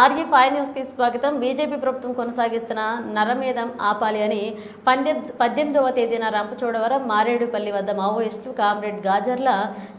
Arya five న్యూస్కి స్వాగతం. BJP ప్రభుత్వం కొనసాగిస్తున్న నరమేధం ఆపాలి అని పద్దెనిమిది పద్దెనిమిదవ తేదీన రంపచోడవరం మారేడుపల్లి వద్ద మావోయిస్టులు కామ్రేడ్ గాజర్ల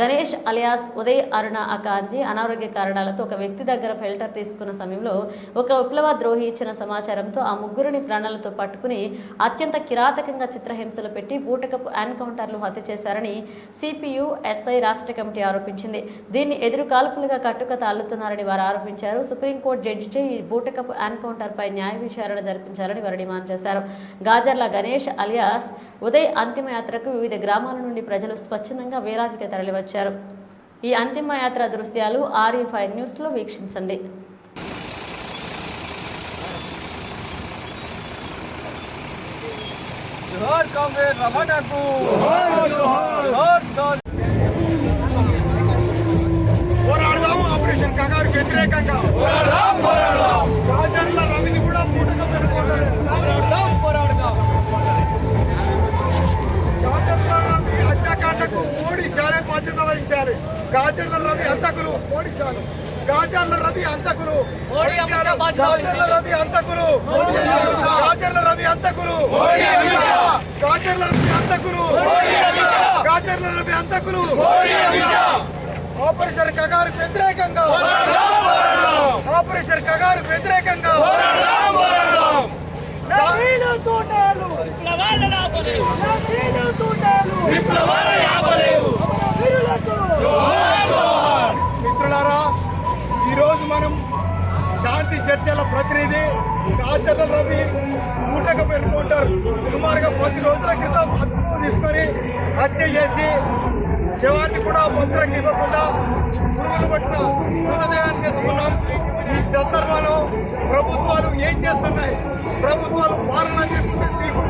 గణేష్ అలియాస్ ఉదయ్ అరుణ అకాంజీ అనారోగ్య కారణాలతో ఒక వ్యక్తి దగ్గర ఫిల్టర్ తీసుకున్న సమయంలో ఒక విప్లవ ద్రోహి ఇచ్చిన సమాచారంతో ఆ ముగ్గురిని ప్రాణాలతో పట్టుకుని అత్యంత కిరాతకంగా చిత్రహింసలు పెట్టి బూటకపు ఎన్కౌంటర్లు హత్య చేశారని సిపియు ఎస్ఐ రాష్ట్ర కమిటీ ఆరోపించింది. దీన్ని ఎదురు కాల్పులుగా కట్టుకథ అల్లుతున్నారని వారు ఆరోపించారు. సుప్రీంకోర్టు జడ్జిచే ఈ బూటకపు ఎన్కౌంటర్పై న్యాయ విచారణ జరిపించాలని వారు డిమాండ్ చేశారు. గాజర్ల గణేష్ అలియాస్ ఉదయ్ అంతిమయాత్రకు వివిధ గ్రామాల నుండి ప్రజలు స్వచ్ఛందంగా వేలాదిగా తరలివచ్చారు. ఈ అంతిమయాత్ర దృశ్యాలు ఆర్ఈ ఫైవ్ న్యూస్లో వీక్షించండి. జోహార్ కామ్రేడ్ రమణకు జోహార్ జోహార్. పోరాడదాం ఓడించాలి గాజర్ల రవి బాధ్యత గాజర్ల రవి హంతకులు. గాజర్ల రవి హంతకులు. గాజర్ల రవి హంతకులు. గాజర్ల రవి హంతకులు. ఆపరేషన్ కగారు వ్యతిరేకంగా. ఆపరేషన్ కగారు వ్యతిరేకంగా. తోటాలు నవీన తోటాలు వీరులకు మిత్రులారా ఈరోజు మనం శాంతి చర్చల ప్రతినిధి కాచర్ల రవి ఊటక పెట్టుకుంటారు. సుమారుగా పది రోజుల క్రితం హత్యను తీసుకొని హత్య చేసి శవాన్ని కూడా భద్రంగా ఇవ్వకుండా పురుగులు పట్టిన మృతదేహాన్ని తెచ్చుకున్నాం. ఈ సందర్భంలో ప్రభుత్వాలు ఏం చేస్తున్నాయి? ప్రభుత్వాలు పాలన చేసుకుంటే మీకు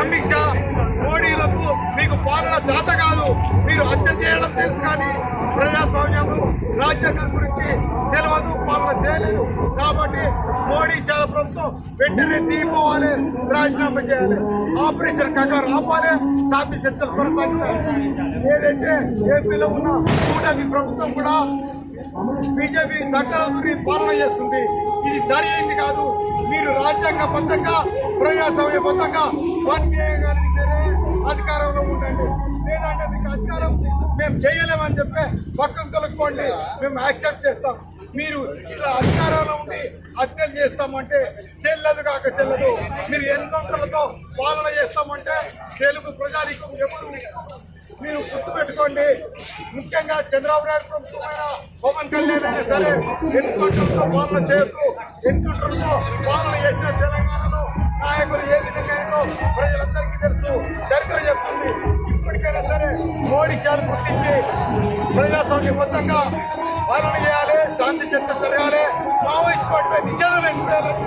అమిత్ షా మోడీలకు మీకు పాలన చేత కాదు. మీరు హత్య చేయడం తెలుసు కానీ ప్రజాస్వామ్యం రాజ్యాంగం గురించి తెలుగు చేయలేదు. కాబట్టి మోడీ చాలా ప్రభుత్వం వెంటనే తీపోవాలి రాజీనామా చేయాలి. ఆపరేషన్ కంగారు ఆపాలి. శాంతి చర్చలు కొనసాగించాలి. ఏదైతే ఏపీలో ఉన్న కూటమి ప్రభుత్వం కూడా బీజేపీ సకలముని పాలన చేస్తుంది. ఇది సరి అయింది కాదు. మీరు రాజ్యాంగబద్ధంగా ప్రజాస్వామ్యబద్ధంగా పనిచేయగలిగితేనే అధికారంలో ఉండండి. లేదంటే మీకు అధికారం మేము చేయలేమని చెప్పి పక్కకు తొలగిపోండి మేము యాక్సెప్ట్ చేస్తాం. మీరు ఇట్లా అధికారంలో ఉండి హత్యలు చేస్తామంటే చెల్లదు కాక చెల్లదు. మీరు ఎన్కౌంటర్లతో పాలన చేస్తామంటే తెలుగు ప్రజానికం ఎవరు మీరు గుర్తుపెట్టుకోండి. ముఖ్యంగా చంద్రబాబు నాయుడు ప్రభుత్వమైన పవన్ కళ్యాణ్ అయినా సరే ఎన్కౌంటర్తో పాలన చేయొద్దు. ఎన్కౌంటర్తో పాలన చేసిన తెలంగాణలో నాయకులు ఏ విధంగా అయిందో ప్రజలందరికీ తెలుసు. చరిత్ర చెప్తుంది. ఇప్పటికైనా సరే మోడీ సార్ గుర్తించి ప్రజాస్వామ్యబద్ధంగా పాలన చేయాలి శాంతి చర్చ జరగాలి. మావోయిస్ట్ పార్టీపై నిషేధం ఎక్కిపోయాలని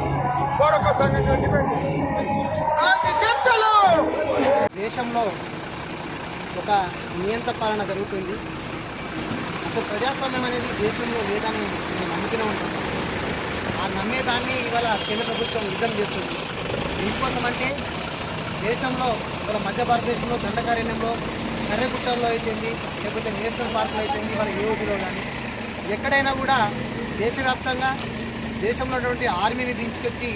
మరొక సంఘటన శాంతి చర్చలు! దేశంలో ఒక నియంత పాలన జరుగుతుంది అసలు ప్రజాస్వామ్యం అనేది దేశంలో లేదని నేను నమ్ముతూనే ఉంటాను. ఆ నమ్మేదాన్ని ఇవాళ కేంద్ర ప్రభుత్వం యుద్ధం చేస్తుంది. దీనికోసం అంటే దేశంలో ఇవాళ మధ్య భారతదేశంలో దండకారణ్యంలో కర్రగుట్టల్లో అయితేంది లేకపోతే నేషనల్ పార్కులో అయితేంది ఇవాళ ఏఓబీలో కానీ. ఎక్కడైనా కూడా దేశవ్యాప్తంగా దేశంలో ఉన్నటువంటి ఆర్మీని దించుకొచ్చి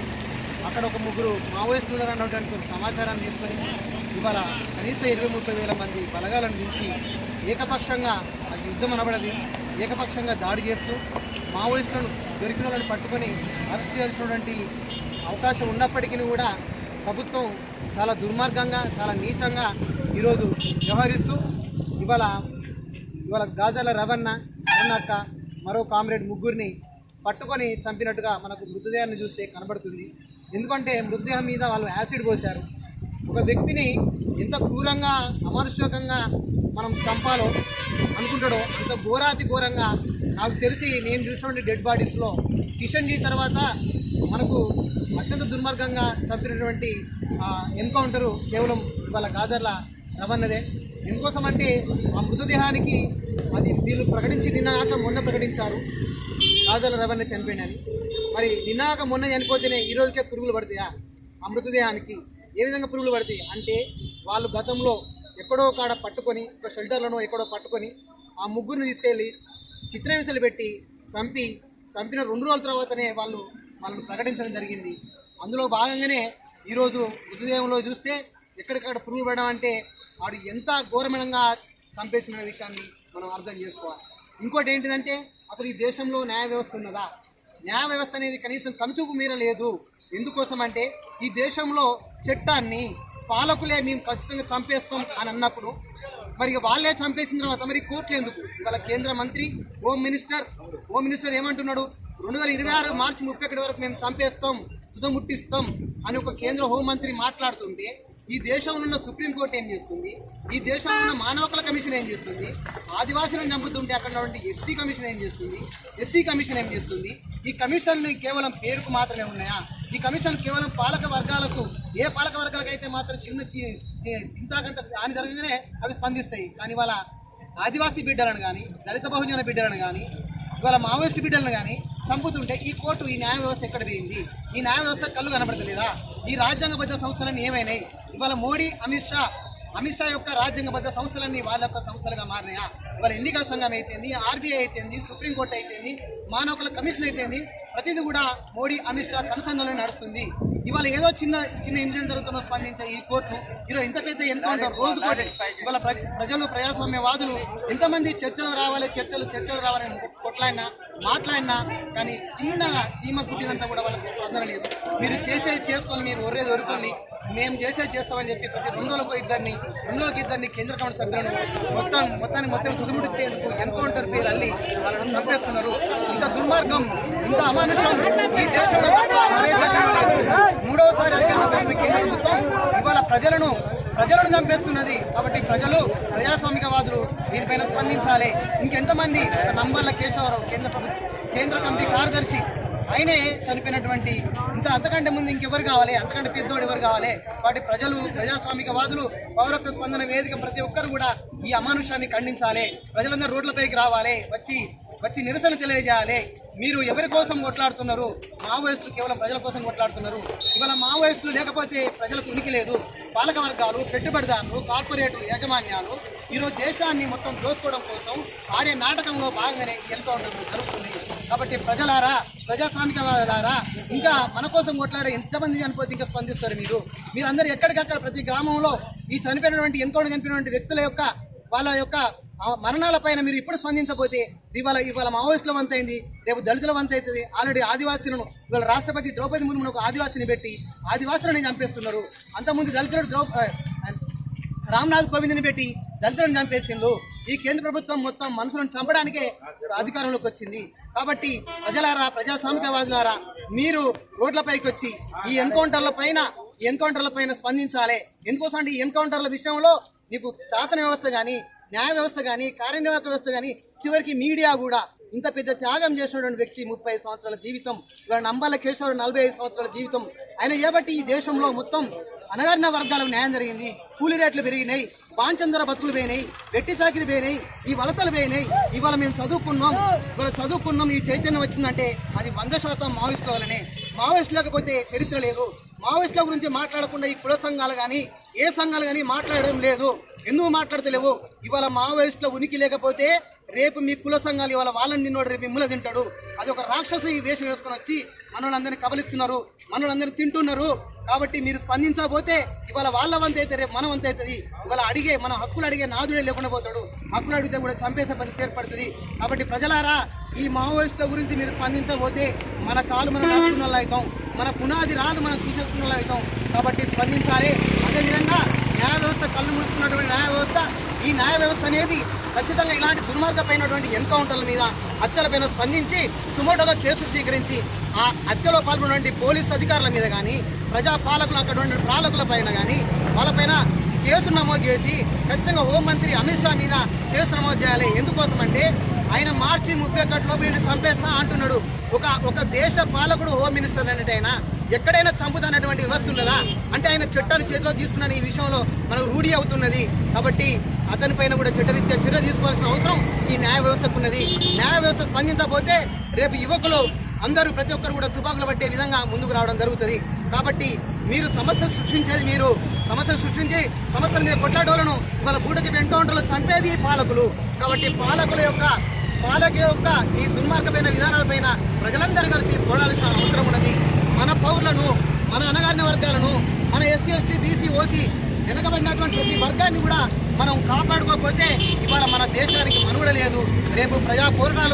అక్కడ ఒక ముగ్గురు మావోయిస్టులు ఉన్నారన్నటువంటి ఒక సమాచారాన్ని తీసుకొని ఇవాళ కనీసం ఇరవై ముప్పై వేల మంది బలగాలను దించి ఏకపక్షంగా అది యుద్ధం అనబడది. ఏకపక్షంగా దాడి చేస్తూ మావోయిస్టులను దొరికిన వాళ్ళని పట్టుకొని అరెస్ట్ చేయాల్సినటువంటి అవకాశం ఉన్నప్పటికీ కూడా ప్రభుత్వం చాలా దుర్మార్గంగా చాలా నీచంగా ఈరోజు వ్యవహరిస్తూ ఇవాళ ఇవాళ గాజాల రవణ అరుణక్క మరో కామ్రేడ్ ముగ్గురిని పట్టుకొని చంపినట్టుగా మనకు మృతదేహాన్ని చూస్తే కనబడుతుంది. ఎందుకంటే మృతదేహం మీద వాళ్ళు యాసిడ్ పోశారు. ఒక వ్యక్తిని ఎంత క్రూరంగా అమానుష్యకంగా మనం చంపాలో అనుకుంటాడో అంత ఘోరాతి ఘోరంగా నాకు తెలిసి నేను చూసినటువంటి డెడ్ బాడీస్లో కిషన్ జీ తర్వాత మనకు అత్యంత దుర్మార్గంగా చంపినటువంటి ఎన్కౌంటరు కేవలం ఇవాళ గాజర్ల రవన్నదే ఎందుకోసం అంటే ఆ మృతదేహానికి అది వీళ్ళు ప్రకటించి నిన్నాక మొన్న ప్రకటించారు. రాజాల రవన్న చనిపోయినని మరి నిన్నాక మొన్న చనిపోతేనే ఈ రోజుకే పురుగులు పడతాయా? ఆ మృతదేహానికి ఏ విధంగా పురుగులు పడతాయి? అంటే వాళ్ళు గతంలో ఎక్కడో కాడ పట్టుకొని ఒక షెల్టర్లను ఎక్కడో పట్టుకొని ఆ ముగ్గురిని తీసుకెళ్ళి చిత్రహింసలు పెట్టి చంపి చంపిన రెండు రోజుల తర్వాతనే వాళ్ళు వాళ్ళని ప్రకటించడం జరిగింది. అందులో భాగంగానే ఈరోజు మృతదేహంలో చూస్తే ఎక్కడికక్కడ పురుగులు పడడం అంటే వాడు ఎంత ఘోరమైనంగా చంపేసిన విషయాన్ని మనం అర్థం చేసుకోవాలి. ఇంకోటి ఏంటిదంటే అసలు ఈ దేశంలో న్యాయ వ్యవస్థ ఉన్నదా? న్యాయ వ్యవస్థ అనేది కనీసం కనుచూపు మీరలేదు ఎందుకోసం అంటే ఈ దేశంలో చట్టాన్ని పాలకులే మేము ఖచ్చితంగా చంపేస్తాం అని అన్నప్పుడు మరి ఇక వాళ్ళే చంపేసిన తర్వాత మరి కోర్టులు ఎందుకు? ఇవాళ కేంద్ర మంత్రి హోమ్ మినిస్టర్ హోమ్ మినిస్టర్ ఏమంటున్నాడు? రెండు వేల ఇరవై ఆరు మార్చి ముప్పై ఒకటి వరకు మేము చంపేస్తాం తుదముట్టిస్తాం అని ఒక కేంద్ర హోంమంత్రి మాట్లాడుతుంటే ఈ దేశంలో ఉన్న సుప్రీంకోర్టు ఏం చేస్తుంది? ఈ దేశంలో ఉన్న మానవ హక్కుల కమిషన్ ఏం చేస్తుంది? ఆదివాసీలను చంపుతుంటే అక్కడ ఉన్నటువంటి ఎస్టీ కమిషన్ ఏం చేస్తుంది? ఎస్సీ కమిషన్ ఏం చేస్తుంది? ఈ కమిషన్లు కేవలం పేరుకు మాత్రమే ఉన్నాయా? ఈ కమిషన్ కేవలం పాలక వర్గాలకు ఏ పాలక వర్గాలకు అయితే మాత్రం చిన్న ఇంతకంత హాని జరగగానే అవి స్పందిస్తాయి. కానీ వాళ్ళ ఆదివాసీ బిడ్డలను కానీ దళిత బహుజన బిడ్డలను కానీ ఇవాళ మావోయిస్ట్ బిడ్డలను కానీ చంపుతుంటే ఈ కోర్టు ఈ న్యాయ వ్యవస్థ ఎక్కడ పోయింది? ఈ న్యాయ వ్యవస్థ కళ్ళు కనబడతలేదా? ఈ రాజ్యాంగబద్ధ సంస్థలన్నీ ఏమైనాయి? ఇవాళ మోడీ అమిత్ షా అమిత్ షా యొక్క రాజ్యాంగబద్ధ సంస్థలన్నీ వాళ్ళ యొక్క సంస్థలుగా మారినాయా? ఇవాళ ఎన్నికల సంఘం అయితేంది ఆర్బీఐ అయితేంది సుప్రీంకోర్టు అయితేంది మానవ హక్కుల కమిషన్ అయితేంది ప్రతిదీ కూడా మోడీ అమిత్ షా కనుసంధానంలో నడుస్తుంది. ఇవాళ ఏదో చిన్న చిన్న ఇన్సిడెంట్ జరుగుతున్న స్పందించే ఈ కోర్టు ఈరోజు ఇంత పెద్ద ఎన్కౌంటర్ రోజు కోటి ఇవాళ ప్రజ- ప్రజలు ప్రజాస్వామ్యవాదులు ఎంతమంది చర్చలు రావాలి చర్చలు చర్చలు రావాలని కొట్లాడినా మాట్లాడినా కానీ చిన్నగా చీమ కుట్టినంత కూడా వాళ్ళకి స్పందన లేదు. మీరు చేసేది చేసుకొని మీరు ఒర్రేది ఒరుకొని మేము చేసేది చేస్తామని చెప్పి ప్రతి రెండు ఇద్దరిని రెండు ఇద్దరిని కేంద్ర కమిటీ సభ్యులను మొత్తం మొత్తాన్ని మొత్తం తుదిముడిచేందుకు ఎన్కౌంటర్ పేరు అల్లి వాళ్ళని చంపేస్తున్నారు. ఇంత దుర్మార్గం ఇంత అమానుషం ఈ దేశంలో తప్ప మరే దేశంలో లేదు. మూడవసారి అధికారంలోకి కేంద్ర ప్రభుత్వం. ఇవాళ ప్రజలను ప్రజలను చంపేస్తున్నది. కాబట్టి ప్రజలు ప్రజాస్వామికవాదులు దీనిపైన స్పందించాలి. ఇంకెంతమంది నంబర్ల కేశవరావు కేంద్ర ప్రభుత్వం కేంద్ర కమిటీ కార్యదర్శి ఆయనే చనిపోయినటువంటి ఇంత అంతకంటే ముందు ఇంకెవరు కావాలి? అంతకంటే పెద్దోడు ఎవరు కావాలి? వాటి ప్రజలు ప్రజాస్వామికవాదులు పౌరత్వ స్పందన వేదిక ప్రతి ఒక్కరు కూడా ఈ అమానుషాన్ని ఖండించాలి. ప్రజలందరూ రోడ్లపైకి రావాలి. వచ్చి వచ్చి నిరసన తెలియజేయాలి. మీరు ఎవరి కోసం కొట్లాడుతున్నారు? మావోయిస్టులు కేవలం ప్రజల కోసం కొట్లాడుతున్నారు. ఇవాళ మావోయిస్టులు లేకపోతే ప్రజలకు ఉనికి లేదు. పాలక వర్గాలు పెట్టుబడిదారులు కార్పొరేట్ యాజమాన్యాలు ఈరోజు దేశాన్ని మొత్తం దోసుకోవడం కోసం ఆడే నాటకంలో భాగంగానే ఈ ఎన్కౌంటర్ జరుగుతుంది. కాబట్టి ప్రజలారా ప్రజాస్వామికవాదారా ఇంకా మన కోసం కొట్లాడే ఎంతమంది చనిపోతే ఇంకా స్పందిస్తారు మీరు? మీరందరూ ఎక్కడికక్కడ ప్రతి గ్రామంలో ఈ చనిపోయినటువంటి ఎన్కౌంటర్ చనిపోయినటువంటి వ్యక్తుల యొక్క వాళ్ళ యొక్క మరణాల పైన మీరు ఇప్పుడు స్పందించకపోతే ఇవాళ ఇవాళ మావోయిస్టుల వంత అయింది రేపు దళితుల వంతైతుంది ఆల్రెడీ ఆదివాసీలను ఇవాళ రాష్ట్రపతి ద్రౌపది ముర్మును ఒక ఆదివాసిని పెట్టి ఆదివాసులను చంపేస్తున్నారు. అంతకుముందు దళితుడు ద్రౌ రామ్నాథ్ కోవింద్ని పెట్టి దళితులను చంపేసిండ్రు. ఈ కేంద్ర ప్రభుత్వం మొత్తం మనుషులను చంపడానికే అధికారంలోకి వచ్చింది. కాబట్టి ప్రజలారా ప్రజాస్వామికవాదులారా మీరు రోడ్లపైకి వచ్చి ఈ ఎన్కౌంటర్ల పైన ఎన్కౌంటర్ల పైన స్పందించాలి. ఎందుకోసం ఈ ఎన్కౌంటర్ల విషయంలో నీకు శాసన వ్యవస్థ కానీ న్యాయ వ్యవస్థ కానీ కార్యనిర్వాహక వ్యవస్థ కానీ చివరికి మీడియా కూడా ఇంత పెద్ద త్యాగం చేసినటువంటి వ్యక్తి ముప్పై సంవత్సరాల జీవితం ఇవాళ నంబాల కేశవరావు నలభై ఐదు సంవత్సరాల జీవితం. ఆయన ఏబట్టి ఈ దేశంలో మొత్తం అనగారిన వర్గాలకు న్యాయం జరిగింది. కూలీ రేట్లు పెరిగినాయి. పాంచందర బతుకులు పోయినాయి. వెట్టి చాకిరి పోయినాయి. ఈ వలసలు పోయినాయి. ఇవాళ మేము చదువుకున్నాం. ఇవాళ చదువుకున్నాం. ఈ చైతన్యం వచ్చిందంటే అది వంద శాతం మావోయిస్టుల వల్లనే. మావోయిస్ట్ లేకపోతే చరిత్ర లేదు. మావోయిస్టుల గురించి మాట్లాడకుండా ఈ కుల సంఘాలు కానీ ఏ సంఘాలు కానీ మాట్లాడడం లేదు. ఎందుకు మాట్లాడతలేవు? ఇవాళ మావోయిస్టుల ఉనికి లేకపోతే రేపు మీ కుల సంఘాలు ఇవాళ వాళ్ళని తిన్నాడు రేపు మిమ్మల్ని తింటాడు. అది ఒక రాక్షసు ఈ వేషం వేసుకొని వచ్చి మనోళ్ళందరినీ కబలిస్తున్నారు. మనోళ్ళందరినీ తింటున్నారు. కాబట్టి మీరు స్పందించకపోతే ఇవాళ వాళ్ళ వంత అయితే రేపు మన వంత అవుతుంది. ఇవాళ అడిగే మన హక్కులు అడిగే నాదుడే లేకుండా పోతాడు. హక్కులు అడిగితే కూడా చంపేసే పరిస్థితి ఏర్పడుతుంది. కాబట్టి ప్రజలారా ఈ మావోయిస్టుల గురించి మీరు స్పందించకపోతే మన కాలు మనం రాసుకున్న అవుతాం. మన పునాది రాళ్ళు మనం తీసేసుకున్న అవుతాం. కాబట్టి స్పందించాలి. అదేవిధంగా న్యాయ వ్యవస్థ కళ్ళు ముడుచుకున్నటువంటి న్యాయ వ్యవస్థ ఈ న్యాయ వ్యవస్థ అనేది ఖచ్చితంగా ఇలాంటి దుర్మార్గమైనటువంటి ఎన్కౌంటర్ల మీద హత్యలపైన స్పందించి సుమోటోగా కేసులు స్వీకరించి ఆ హత్యలో పాల్గొన్నటువంటి పోలీసు అధికారుల మీద కానీ ప్రజా పాలకులు అక్కడ పాలకుల పైన కానీ వాళ్ళపైన కేసు నమోదు చేసి ఖచ్చితంగా హోంమంత్రి అమిత్ షా మీద కేసు నమోదు చేయాలి. ఎందుకోసం అంటే ఆయన మార్చి ముప్పై ఒకటిలో వీడిని చంపేస్తా అంటున్నాడు. ఒక ఒక దేశ పాలకుడు హోమ్ మినిస్టర్ అనేది ఆయన. ఎక్కడైనా చంపుతానటువంటి వ్యవస్థ ఉన్నదా? అంటే ఆయన చట్టాన్ని చేతిలో తీసుకున్న ఈ విషయంలో మనకు రూఢి అవుతున్నది. కాబట్టి అతనిపైన కూడా చట్టరీత్యా చర్య తీసుకోవాల్సిన అవసరం ఈ న్యాయ వ్యవస్థకు ఉన్నది. న్యాయ వ్యవస్థ స్పందించకపోతే రేపు యువకులు అందరూ ప్రతి ఒక్కరు కూడా తుపాకులు పట్టే విధంగా ముందుకు రావడం జరుగుతుంది. కాబట్టి మీరు సమస్య సృష్టించేది మీరు. సమస్య సృష్టించి సమస్యల మీద కొట్లాడోళ్ళను వాళ్ళ బూటకి ఎన్కౌంటర్లో చంపేది పాలకులు. కాబట్టి పాలకుల యొక్క పాలక యొక్క ఈ దుర్మార్గమైన విధానాలపైన ప్రజలందరూ కలిసి పోరాడాల్సిన అవసరం ఉన్నది. మన పౌరులను మన అనగారిన వర్గాలను మన ఎస్సీ ఎస్టీ బీసీ ఓసీ వెనకబడినటువంటి ప్రతి వర్గాన్ని కూడా మనం కాపాడుకోకపోతే ఇవాళ మన దేశానికి మనుగడ లేదు. రేపు ప్రజా పోరాటాలు